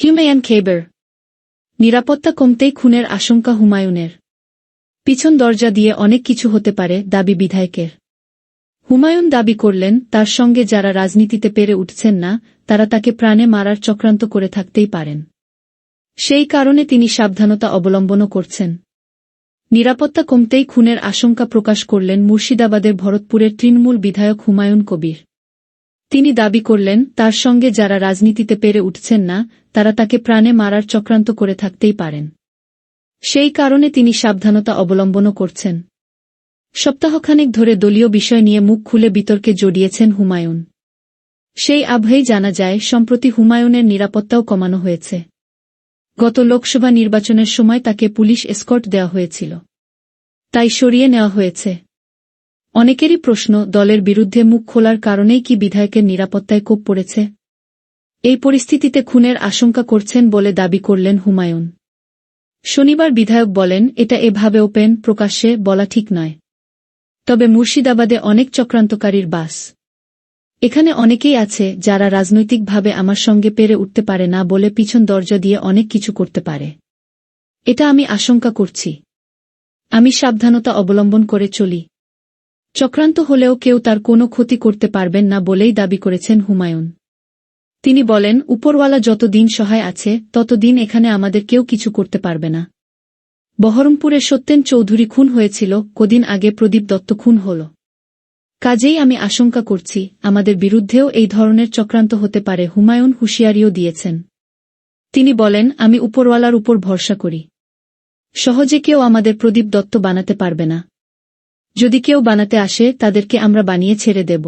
হিউমেয়ান খেবের নিরাপত্তা কমতেই খুনের আশঙ্কা হুমায়ুনের পিছন দরজা দিয়ে অনেক কিছু হতে পারে দাবি বিধায়কের হুমায়ুন দাবি করলেন তার সঙ্গে যারা রাজনীতিতে পেরে উঠছেন না তারা তাকে প্রাণে মারার চক্রান্ত করে থাকতেই পারেন সেই কারণে তিনি সাবধানতা অবলম্বনও করছেন নিরাপত্তা কমতেই খুনের আশঙ্কা প্রকাশ করলেন মুর্শিদাবাদের ভরতপুরের তৃণমূল বিধায়ক হুমায়ুন কবির তিনি দাবি করলেন, তার সঙ্গে যারা রাজনীতিতে পেরে উঠছেন না, তারা তাকে প্রাণে মারার চক্রান্ত করে থাকতেই পারেন। সেই কারণে তিনি সাবধানতা অবলম্বনও করছেন। সপ্তাহখানেক ধরে দলীয় বিষয় নিয়ে মুখ খুলে বিতর্কে জড়িয়েছেন হুমায়ুন। সেই আবহেই জানা যায়, সম্প্রতি হুমায়ুনের নিরাপত্তাও কমানো হয়েছে। গত লোকসভা নির্বাচনের সময় তাকে পুলিশ এসকর্ট দেওয়া হয়েছিল। তাই সরিয়ে নেওয়া হয়েছে। অনেকেরই প্রশ্ন, দলের বিরুদ্ধে মুখ খোলার কারণেই কি বিধায়কের নিরাপত্তায় কোপ পড়েছে? এই পরিস্থিতিতে খুনের আশঙ্কা করছেন বলে দাবি করলেন হুমায়ুন। শনিবার বিধায়ক বলেন, এটা এভাবে ওপেন, প্রকাশ্যে বলা ঠিক নয়। তবে মুর্শিদাবাদে অনেক চক্রান্তকারীর বাস। এখানে অনেকেই আছে যারা রাজনৈতিকভাবে আমার সঙ্গে পেরে উঠতে পারে না বলে পিছন দরজা দিয়ে অনেক কিছু করতে পারে। এটা আমি আশঙ্কা করছি। আমি সাবধানতা অবলম্বন করে চলি। চক্রান্ত হলেও কেউ তার কোনো ক্ষতি করতে পারবেন না বলেই দাবি করেছেন হুমায়ুন। তিনি বলেন, উপরওয়ালা যতদিন সহায় আছে, ততদিন এখানে আমাদের কেউ কিছু করতে পারবে না। বহরমপুরে সত্যেন চৌধুরী খুন হয়েছিল, কদিন আগে প্রদীপ দত্ত খুন হল। কাজেই আমি আশঙ্কা করছি, আমাদের বিরুদ্ধেও এই ধরনের চক্রান্ত হতে পারে হুমায়ুন হুঁশিয়ারিও দিয়েছেন। তিনি বলেন, আমি উপরওয়ালার উপর ভরসা করি। সহজে কেউ আমাদের প্রদীপ দত্ত বানাতে পারবে না। যদি কেউ বানাতে আসে তাদেরকে আমরা বানিয়ে ছেড়ে দেব।